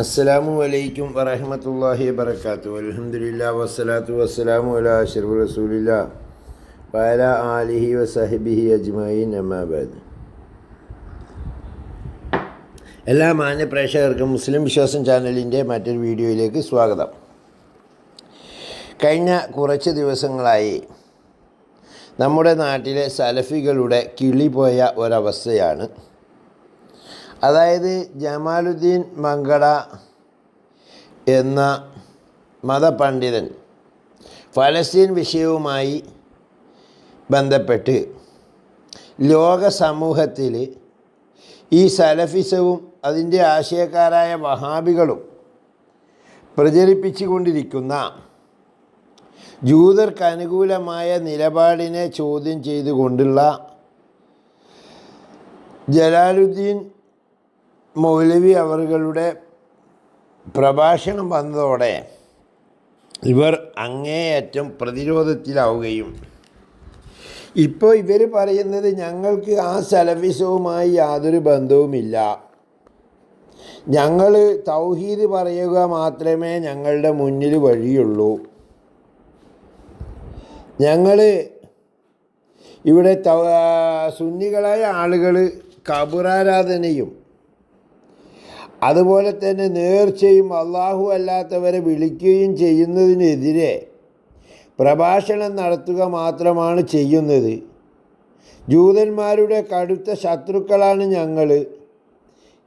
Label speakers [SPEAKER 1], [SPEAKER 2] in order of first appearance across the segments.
[SPEAKER 1] അസ്സലാമു അലൈക്കും വറഹമത്തല്ലാഹി വബർക്കാത്തു അലഹമില്ല വസ്സലാത്തു വസ്സലാമു അലാ അഷ്റഫി റസൂലില്ല വഅല ആലിഹി വസഹബിഹി അജ്മായി അമ്മാബാദ് എല്ലാ മാന്യ പ്രേക്ഷകർക്കും മുസ്ലിം വിശ്വാസം ചാനലിന്റെ മറ്റൊരു വീഡിയോയിലേക്ക് സ്വാഗതം. കഴിഞ്ഞ കുറച്ച് ദിവസങ്ങളായി നമ്മുടെ നാട്ടിലെ സലഫികളുടെ കിളി പോയ ഒരവസ്ഥയാണ് അതായത് ജമാലുദ്ദീൻ മങ്കട എന്ന മതപണ്ഡിതൻ ഫലസ്തീൻ വിഷയവുമായി ബന്ധപ്പെട്ട് ലോക സമൂഹത്തിൽ ഈ സലഫിസവും അതിന്റെ ആശയക്കാരായ വഹാബികളും പ്രചരിപ്പിച്ചുകൊണ്ടിരിക്കുന്ന ജൂതർക്ക് അനുകൂലമായ നിലപാടിനെ ചോദ്യം ചെയ്തുകൊണ്ടുള്ള ജലാലുദ്ദീൻ മൗലവി അവരുടെ പ്രഭാഷണം വന്നതോടെ ഇവർ അങ്ങേയറ്റം പ്രതിരോധത്തിലാവുകയും ഇപ്പോൾ ഇവർ പറയുന്നത് ഞങ്ങൾക്ക് ആ സലഫിസവുമായി യാതൊരു ബന്ധവുമില്ല. ഞങ്ങൾ തൗഹീദ് പറയുക മാത്രമേ ഞങ്ങളുടെ മുന്നിൽ വഴിയുള്ളൂ. ഞങ്ങൾ ഇവിടെ സുന്നികളായ ആളുകൾ കബുറാരാധനയും അതുപോലെ തന്നെ നേർച്ചയും അള്ളാഹു അല്ലാത്തവരെ വിളിക്കുകയും ചെയ്യുന്നതിനെതിരെ പ്രഭാഷണം നടത്തുക മാത്രമാണ് ചെയ്യുന്നത്. ജൂതന്മാരുടെ കടുത്ത ശത്രുക്കളാണ് ഞങ്ങൾ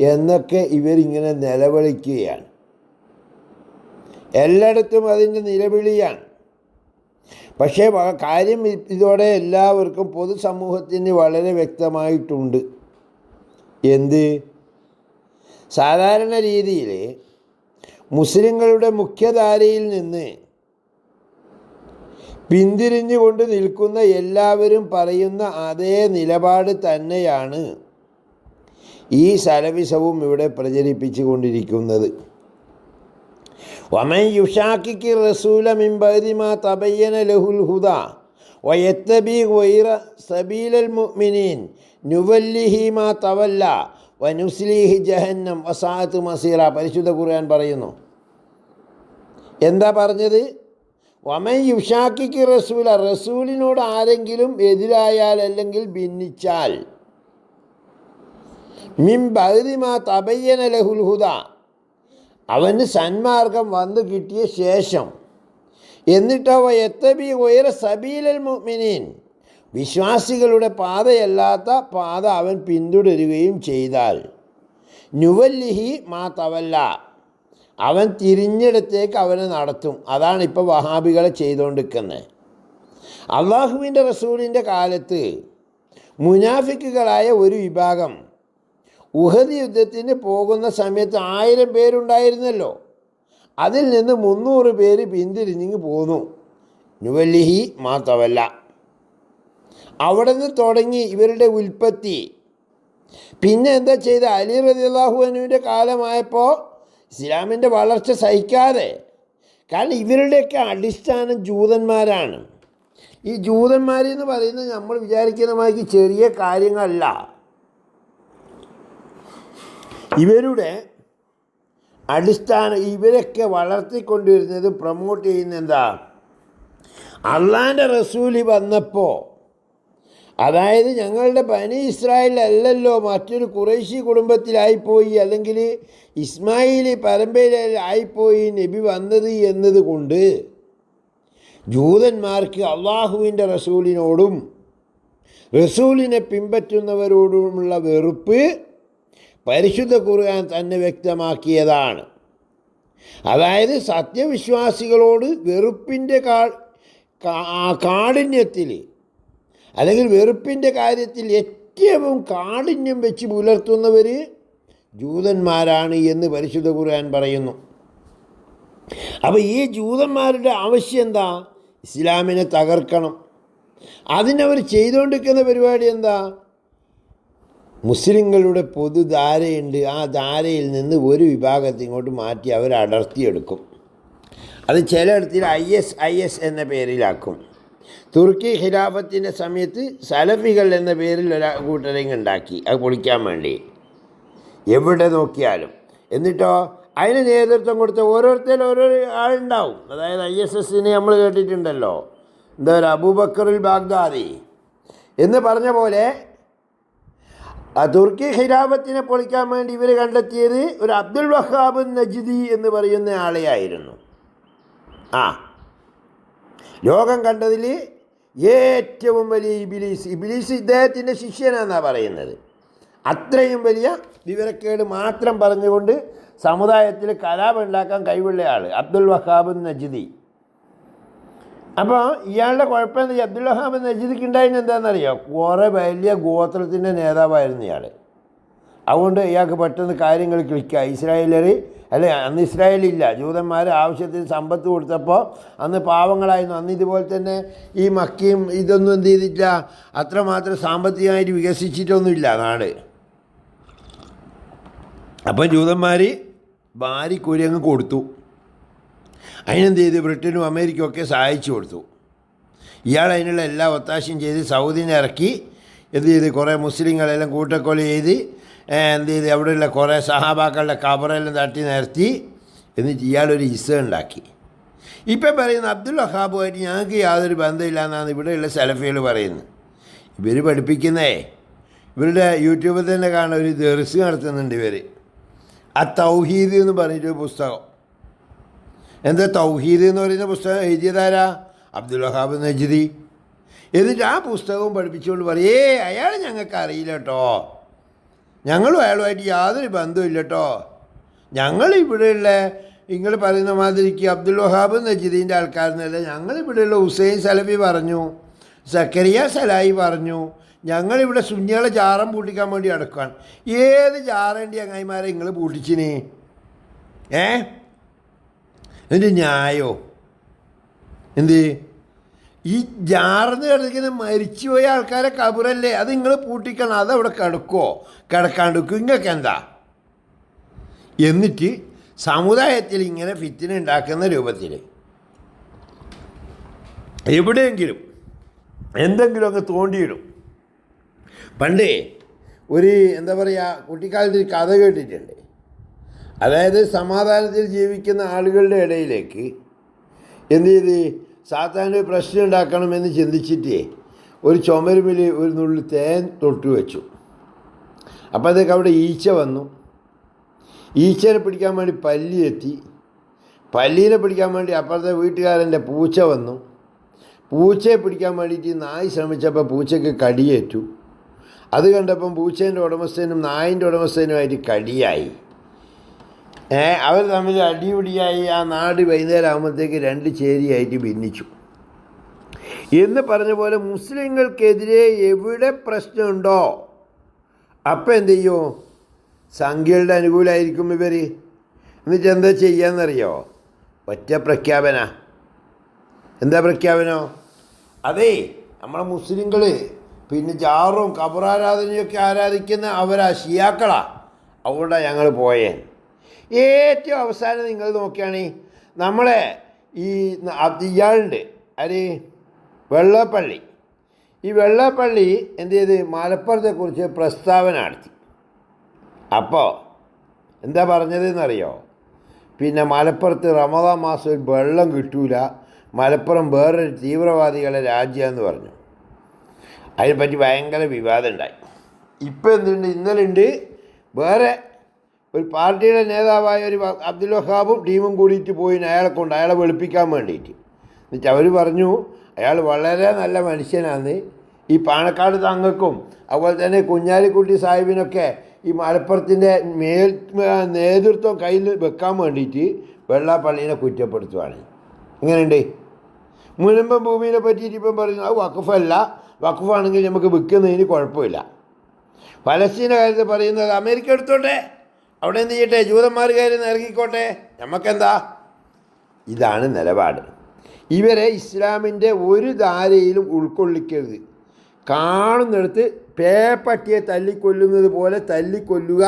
[SPEAKER 1] എന്നൊക്കെ ഇവരിങ്ങനെ നിലവിളിക്കുകയാണ്. എല്ലായിടത്തും അതിന്റെ നിലവിളിയാണ്. പക്ഷേ കാര്യം ഇതോടെ എല്ലാവർക്കും പൊതുസമൂഹത്തിന് വളരെ വ്യക്തമായിട്ടുണ്ട്. എന്ത്? സാധാരണ രീതിയിൽ മുസ്ലിങ്ങളുടെ മുഖ്യധാരയിൽ നിന്ന് പിന്തിരിഞ്ഞുകൊണ്ട് നിൽക്കുന്ന എല്ലാവരും പറയുന്ന അതേ നിലപാട് തന്നെയാണ് ഈ സലവിസവും ഇവിടെ പ്രചരിപ്പിച്ചു കൊണ്ടിരിക്കുന്നത്. വമൻ യുഷാക്കിക്ക് റസൂല മിമ്പതിമാ തബയ്യന ലഹുൽ ഹുദ വയത്തബി വൈറ സബീലൽ മുഅ്മിനീൻ നുവല്ലിഹി മാ തവല്ല വനുസ്ലിഹി ജഹന്നം വസാത്ത് മസീറ പരിശുദ്ധ ഖുർആൻ പറയുന്നു. എന്താ പറഞ്ഞത്? വമൻ യുഷാക്കിക്ക് റസൂല റസൂലിനോട് ആരെങ്കിലും എതിരായാൽ അല്ലെങ്കിൽ ഭിന്നിച്ചാൽ മിം ബഹദിമാ തബയ്യന ലഹുൽ ഹുദ അവന് സന്മാർഗം വന്നു കിട്ടിയ ശേഷം എന്നിട്ടവ എത്തബി ഉയര സബീലൽ മുഅ്മിനീൻ വിശ്വാസികളുടെ പാതയല്ലാത്ത പാത അവൻ പിന്തുടരുകയും ചെയ്താൽ നുവല്ലിഹി മാ തവല്ല. അവൻ തിരിഞ്ഞെടുത്തേക്ക് അവനെ നടത്തും. അതാണ് ഇപ്പോൾ വഹാബികളെ ചെയ്തുകൊണ്ടിരിക്കുന്നത്. അള്ളാഹുവിന്റെ റസൂലിന്റെ കാലത്ത് മുനാഫിക്കുകളായ ഒരു വിഭാഗം ഉഹദ് യുദ്ധത്തിന് പോകുന്ന സമയത്ത് ആയിരം പേരുണ്ടായിരുന്നല്ലോ. അതിൽ നിന്ന് മുന്നൂറ് പേര് പിന്തിരിഞ്ഞിങ്ങ് പോന്നു. നുവല്ലിഹി മാത്രമല്ല അവിടെ നിന്ന് തുടങ്ങി ഇവരുടെ ഉൽപ്പത്തി. പിന്നെ എന്താ ചെയ്ത അലി റതി അള്ളാഹുവിന്റെ കാലമായപ്പോൾ ഇസ്ലാമിന്റെ വളർച്ച സഹിക്കാതെ കാരണം ഇവരുടെയൊക്കെ അടിസ്ഥാനം ജൂതന്മാരാണ്. ഈ ജൂതന്മാരെന്ന് പറയുന്നത് നമ്മൾ വിചാരിക്കുന്ന മാതിരി ചെറിയ കാര്യങ്ങളല്ല. ഇവരുടെ അടിസ്ഥാനം ഇവരൊക്കെ വളർത്തിക്കൊണ്ടിരുന്നത് പ്രൊമോട്ട് ചെയ്യുന്ന എന്താ? അള്ളാന്റെ റസൂലി വന്നപ്പോൾ അതായത് ഞങ്ങളുടെ പനി ഇസ്രായേൽ അല്ലല്ലോ മറ്റൊരു കുറേശി കുടുംബത്തിലായിപ്പോയി. അല്ലെങ്കിൽ ഇസ്മായിലി പരമ്പരയിലായിപ്പോയി നബി വന്നത് എന്നതുകൊണ്ട് ജൂതന്മാർക്ക് അള്ളാഹുവിന്റെ റസൂലിനോടും റസൂലിനെ പിൻപറ്റുന്നവരോടുമുള്ള വെറുപ്പ് പരിശുദ്ധ ഖുർആൻ തന്നെ വ്യക്തമാക്കിയതാണ്. അതായത് സത്യവിശ്വാസികളോട് വെറുപ്പിന്റെ കാ- കാഠിന്യത്തിൽ അല്ലെങ്കിൽ വെറുപ്പിന്റെ കാര്യത്തിൽ ഏറ്റവും കാഠിന്യം വെച്ച് പുലർത്തുന്നവർ ജൂതന്മാരാണ് എന്ന് പരിശുദ്ധ ഖുർആൻ പറയുന്നു. അപ്പോൾ ഈ ജൂതന്മാരുടെ ആവശ്യം എന്താ? ഇസ്ലാമിനെ തകർക്കണം. അതിനവർ ചെയ്തുകൊണ്ടിരിക്കുന്ന പരിപാടി എന്താ? മുസ്ലിങ്ങളുടെ പൊതുധാരയുണ്ട് ആ ധാരയിൽ നിന്ന് ഒരു വിഭാഗത്തെ ഇങ്ങോട്ട് മാറ്റി അവർ അടർത്തിയെടുക്കും. അത് ചിലയിടത്തിൽ ഐ എസ് ഐ എസ് എന്ന പേരിലാക്കും. തുർക്കി ഖിലാഫത്തിന്റെ സമയത്ത് സലഫികൾ എന്ന പേരിൽ ഒരു കൂട്ടരെയും ഉണ്ടാക്കി. അത് പൊളിക്കാൻ വേണ്ടി. എവിടെ നോക്കിയാലും. എന്നിട്ടോ അതിന് നേതൃത്വം കൊടുത്ത ഓരോരുത്തരും ഓരോ ആളുണ്ടാവും. അതായത് ഐ എസ് എസിനെ നമ്മൾ കേട്ടിട്ടുണ്ടല്ലോ. എന്താ പറയുക? Abu Bakr al Baghdadi. എന്ന് പറഞ്ഞ പോലെ ആ തുർക്കി ഖിലാഫത്തിനെ പൊളിക്കാൻ വേണ്ടി ഇവർ കണ്ടെത്തിയത് ഒരു അബ്ദുൽ വഹാബ് നജ്ദി എന്ന് പറയുന്ന ആളെയായിരുന്നു. ആ ലോകം കണ്ടതിൽ ഏറ്റവും വലിയ ഇബിലീസ്. ഇബിലീസ് ഇദ്ദേഹത്തിന്റെ ശിഷ്യനാണെന്നാണ് പറയുന്നത്. അത്രയും വലിയ വിവരക്കേട് മാത്രം പറഞ്ഞുകൊണ്ട് സമുദായത്തിൽ കലാപുണ്ടാക്കാൻ കഴിവുള്ള ആൾ അബ്ദുൽ വഹാബ് നജിദി. അപ്പോൾ ഇയാളുടെ കുഴപ്പമെന്ന് വെച്ചാൽ അബ്ദുൽ വഹാബ് നജിദിക്ക് ഉണ്ടായിരുന്നത് എന്താണെന്നറിയോ? കുറേ വലിയ ഗോത്രത്തിന്റെ നേതാവായിരുന്നു ഇയാൾ അതുകൊണ്ട് ഇയാൾക്ക് പെട്ടെന്ന് കാര്യങ്ങൾ ക്ലിക്കുക ഇസ്രായേലർ അല്ലെ അന്ന് ഇസ്രായേലില്ല. ജൂതന്മാർ ആവശ്യത്തിന് സമ്പത്ത് കൊടുത്തപ്പോൾ അന്ന് പാവങ്ങളായിരുന്നു. അന്ന് ഇതുപോലെ തന്നെ ഈ മക്കിയും ഇതൊന്നും എന്ത് ചെയ്തിട്ടില്ല. അത്രമാത്രം സാമ്പത്തികമായിട്ട് വികസിച്ചിട്ടൊന്നുമില്ല നാട്. അപ്പം ജൂതന്മാർ ഭാര്യക്കൊരു അങ്ങ് കൊടുത്തു. അതിനെന്ത് ചെയ്ത്? ബ്രിട്ടനും അമേരിക്കയും ഒക്കെ സഹായിച്ചു കൊടുത്തു. ഇയാൾ അതിനുള്ള എല്ലാ ഒത്താശയും ചെയ്ത് സൗദിനെ ഇറക്കി എന്ത് ചെയ്ത്? കുറേ മുസ്ലിങ്ങളെല്ലാം കൂട്ടക്കൊല ചെയ്ത് എന്ത് ചെയ്ത്? അവിടെയുള്ള കുറേ സഹാബാക്കളുടെ കബറെല്ലാം തട്ടി നിരത്തി എന്നിട്ട് ഇയാളൊരു ഇസ ഉണ്ടാക്കി. ഇപ്പം പറയുന്ന അബ്ദുൽ വഹാബുമായിട്ട് ഞങ്ങൾക്ക് യാതൊരു ബന്ധമില്ല എന്നാണ് ഇവിടെയുള്ള സെലഫികൾ പറയുന്നത്. ഇവർ പഠിപ്പിക്കുന്നേ. ഇവരുടെ യൂട്യൂബിൽ തന്നെ കാണാൻ ഒരു ദർസ് നടത്തുന്നുണ്ട് ഇവർ ആ തൗഹീദ് എന്ന് പറഞ്ഞിട്ടൊരു പുസ്തകം. എന്താ തൗഹീദ് എന്ന് പറയുന്ന പുസ്തകം? എഴുതിയതാരാ? അബ്ദുൽ വഹാബ് നജ്ദി എന്നിട്ട് ആ പുസ്തകവും പഠിപ്പിച്ചുകൊണ്ട് പറയേ അയാൾ ഞങ്ങൾക്ക് അറിയില്ല കേട്ടോ. ഞങ്ങളും അയാളുമായിട്ട് യാതൊരു ബന്ധമില്ല കേട്ടോ ഞങ്ങളിവിടെയുള്ള നിങ്ങൾ പറയുന്ന മാതിരിക്ക് അബ്ദുൽ വഹാബ് നജീദിന്റെ ആൾക്കാരെന്നല്ല ഞങ്ങളിവിടെയുള്ള ഹുസൈൻ സലഫി പറഞ്ഞു സക്കരിയ സലായി പറഞ്ഞു ഞങ്ങളിവിടെ സുന്നികളെ ജാറം പൂട്ടിക്കാൻ വേണ്ടി അടക്കുകയാണ് ഏത് ജാറേണ്ടി ചങ്ങായിമാരെ നിങ്ങൾ പൂട്ടിച്ചിന്? ഏ? എന്നിട്ട് ന്യായോ? എന്ത്? ഈ ജാർന്ന് കിടക്കുന്ന മരിച്ചുപോയ ആൾക്കാരെ കബറല്ലേ? അത് നിങ്ങൾ പൂട്ടിക്കണം. അതവിടെ കിടക്കുമോ കിടക്കാണ്ടിരിക്കും. നിങ്ങൾക്ക് എന്താ? എന്നിട്ട് സമുദായത്തിൽ ഇങ്ങനെ ഫിറ്റിന് ഉണ്ടാക്കുന്ന രൂപത്തിൽ എവിടെയെങ്കിലും എന്തെങ്കിലും അങ്ങ് തോണ്ടിയിടും. പണ്ടേ ഒരു എന്താ പറയുക കുട്ടിക്കാലത്ത് ഒരു കഥ കേട്ടിട്ടുണ്ട്. അതായത് സമാധാനത്തിൽ ജീവിക്കുന്ന ആളുകളുടെ ഇടയിലേക്ക് എന്ത് ചെയ്ത് സാത്താന്റെ പ്രശ്നം ഉണ്ടാക്കണമെന്ന് ചിന്തിച്ചിട്ടേ ഒരു ചുമരുമിൽ ഒരു നുള്ളി തേൻ തൊട്ട് വെച്ചു. അപ്പോൾ അതൊക്കെ അവിടെ ഈച്ച വന്നു. ഈച്ചനെ പിടിക്കാൻ വേണ്ടി പല്ലി എത്തി. പല്ലീനെ പിടിക്കാൻ വേണ്ടി അപ്പുറത്തെ വീട്ടുകാരന്റെ പൂച്ച വന്നു. പൂച്ചയെ പിടിക്കാൻ വേണ്ടിയിട്ട് നായ് ശ്രമിച്ചപ്പോൾ പൂച്ചയ്ക്ക് കടിയേറ്റു. അത് കണ്ടപ്പം പൂച്ചേന്റെ ഉടമസ്ഥനും നായിന്റെ ഉടമസ്ഥനുമായിട്ട് കടിയായി. അവർ തമ്മിൽ അടിപിടിയായി ആ നാട് വൈകുന്നേരം ആകുമ്പോഴത്തേക്ക് രണ്ട് ചേരിയായിട്ട് ഭിന്നിച്ചു. എന്ന് പറഞ്ഞ പോലെ മുസ്ലിങ്ങൾക്കെതിരെ എവിടെ പ്രശ്നമുണ്ടോ അപ്പം എന്ത് ചെയ്യും? സംഖ്യകളുടെ അനുകൂലമായിരിക്കും ഇവർ. എന്നിട്ട് എന്താ ചെയ്യാന്നറിയോ? ഒറ്റ പ്രഖ്യാപന. എന്താ പ്രഖ്യാപനോ? അതേ നമ്മളെ മുസ്ലിങ്ങൾ പിന്നെ ജാറും കബറാരാധനയൊക്കെ ആരാധിക്കുന്ന അവരാ ഷിയാക്കളാ. അവിടെ ഞങ്ങൾ പോയേ. ഏറ്റവും അവസാനം നിങ്ങൾ നോക്കുകയാണെങ്കിൽ നമ്മളെ ഈ ഇയാളുണ്ട്. അത് വെള്ളപ്പള്ളി. ഈ വെള്ളപ്പള്ളി എന്ത് ചെയ്ത്? മലപ്പുറത്തെക്കുറിച്ച് പ്രസ്താവന നടത്തി. അപ്പോൾ എന്താ പറഞ്ഞതെന്നറിയോ? പിന്നെ മലപ്പുറത്ത് റമദാൻ മാസം വെള്ളം കിട്ടൂല. മലപ്പുറം വേറൊരു തീവ്രവാദികളെ രാജ്യമെന്ന് പറഞ്ഞു. അതിനെപ്പറ്റി ഭയങ്കര വിവാദമുണ്ടായി ഇപ്പോൾ ഇപ്പം എന്തുണ്ട്? ഇന്നലെ ഉണ്ട് വേറെ ഒരു പാർട്ടിയുടെ നേതാവായ ഒരു അബ്ദുൽ വഹാബും ടീമും കൂടിയിട്ട് പോയി അയാളെ കൊണ്ട് അയാളെ വെളുപ്പിക്കാൻ വേണ്ടിയിട്ട്. എന്നിട്ട് അവർ പറഞ്ഞു അയാൾ വളരെ നല്ല മനുഷ്യനാണ് ഈ പാണക്കാട് തങ്ങൾക്കും അതുപോലെ തന്നെ കുഞ്ഞാലിക്കുട്ടി സാഹിബിനൊക്കെ ഈ മലപ്പുറത്തിന്റെ മേൽ നേതൃത്വം കയ്യിൽ വെക്കാൻ വേണ്ടിയിട്ട് വെള്ളാപ്പള്ളീനെ കുറ്റപ്പെടുത്തുവാണ്. എങ്ങനെയുണ്ട്? മുനമ്പം ഭൂമിയെ പറ്റിയിട്ട് ഇപ്പം പറയുന്നു അത് വഖഫല്ല. വഖഫാണെങ്കിൽ നമുക്ക് വിൽക്കുന്നതിന് കുഴപ്പമില്ല. പലസ്തീന കാര്യത്തിൽ പറയുന്നത് അമേരിക്ക എടുത്തോട്ടെ? അവിടെ എന്ത് ചെയ്യട്ടെ? ജൂതന്മാർ കയറി ഇറങ്ങിക്കോട്ടെ? നമുക്കെന്താ ഇതാണ് നിലപാട്. ഇവരെ ഇസ്ലാമിന്റെ ഒരു ധാരയിലും ഉൾക്കൊള്ളിക്കരുത്. കാണുന്നിടത്ത് പേപ്പട്ടിയെ തല്ലിക്കൊല്ലുന്നത് പോലെ തല്ലിക്കൊല്ലുക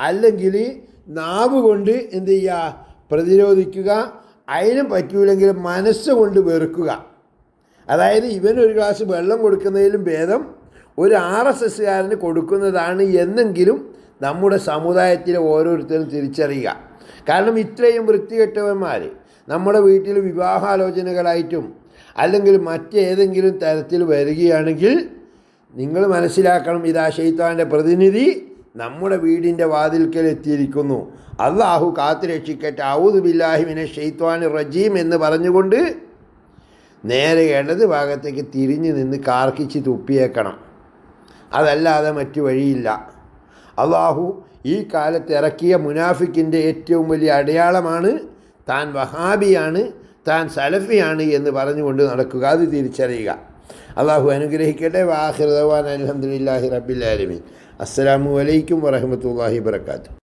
[SPEAKER 1] അല്ലെങ്കിൽ നാവ് കൊണ്ട് എന്ത് ചെയ്യുക? പ്രതിരോധിക്കുക. അതിനും പറ്റൂലെങ്കിൽ മനസ്സുകൊണ്ട് വെറുക്കുക. അതായത് ഇവനൊരു ഗ്ലാസ് വെള്ളം കൊടുക്കുന്നതിലും ഭേദം ഒരു ആർ എസ് എസ്സുകാരന് കൊടുക്കുന്നതാണ് എന്നെങ്കിലും നമ്മുടെ സമുദായത്തിലെ ഓരോരുത്തരും തിരിച്ചറിയുക. കാരണം ഇത്രയും വൃത്തികെട്ടവന്മാർ നമ്മുടെ വീട്ടിൽ വിവാഹാലോചനകളായിട്ടും അല്ലെങ്കിൽ മറ്റേതെങ്കിലും തരത്തിൽ വരികയാണെങ്കിൽ നിങ്ങൾ മനസ്സിലാക്കണം ഇതാ ഷെയ്ത്താന്റെ പ്രതിനിധി നമ്മുടെ വീടിന്റെ വാതിൽക്കൽ എത്തിയിരിക്കുന്നു അള്ളാഹു കാത്തു രക്ഷിക്കട്ടെ ഔദ് ബില്ലാഹിമിനെ ഷെയ്ത്വാൻ റജീം എന്ന് പറഞ്ഞുകൊണ്ട് നേരെ ഇടത് ഭാഗത്തേക്ക് തിരിഞ്ഞു നിന്ന് കാർക്കിച്ച് തുപ്പിയേക്കണം. അതല്ലാതെ മറ്റു വഴിയില്ല. അള്ളാഹു ഈ കാലത്ത് ഇറക്കിയ മുനാഫിക്കിന്റെ ഏറ്റവും വലിയ അടയാളമാണ് താൻ വഹാബിയാണ് താൻ സലഫിയാണ് എന്ന് പറഞ്ഞുകൊണ്ട് നടക്കുക. അത് തിരിച്ചറിയുക. അള്ളാഹു അനുഗ്രഹിക്കട്ടെ. വാഹിർദവാൻ അലഹമുല്ലാഹി റബ്ബിൽ ആലമീൻ. അസ്സലാമു അലൈക്കും വറഹമത്തല്ലാഹി വർക്കാത്തു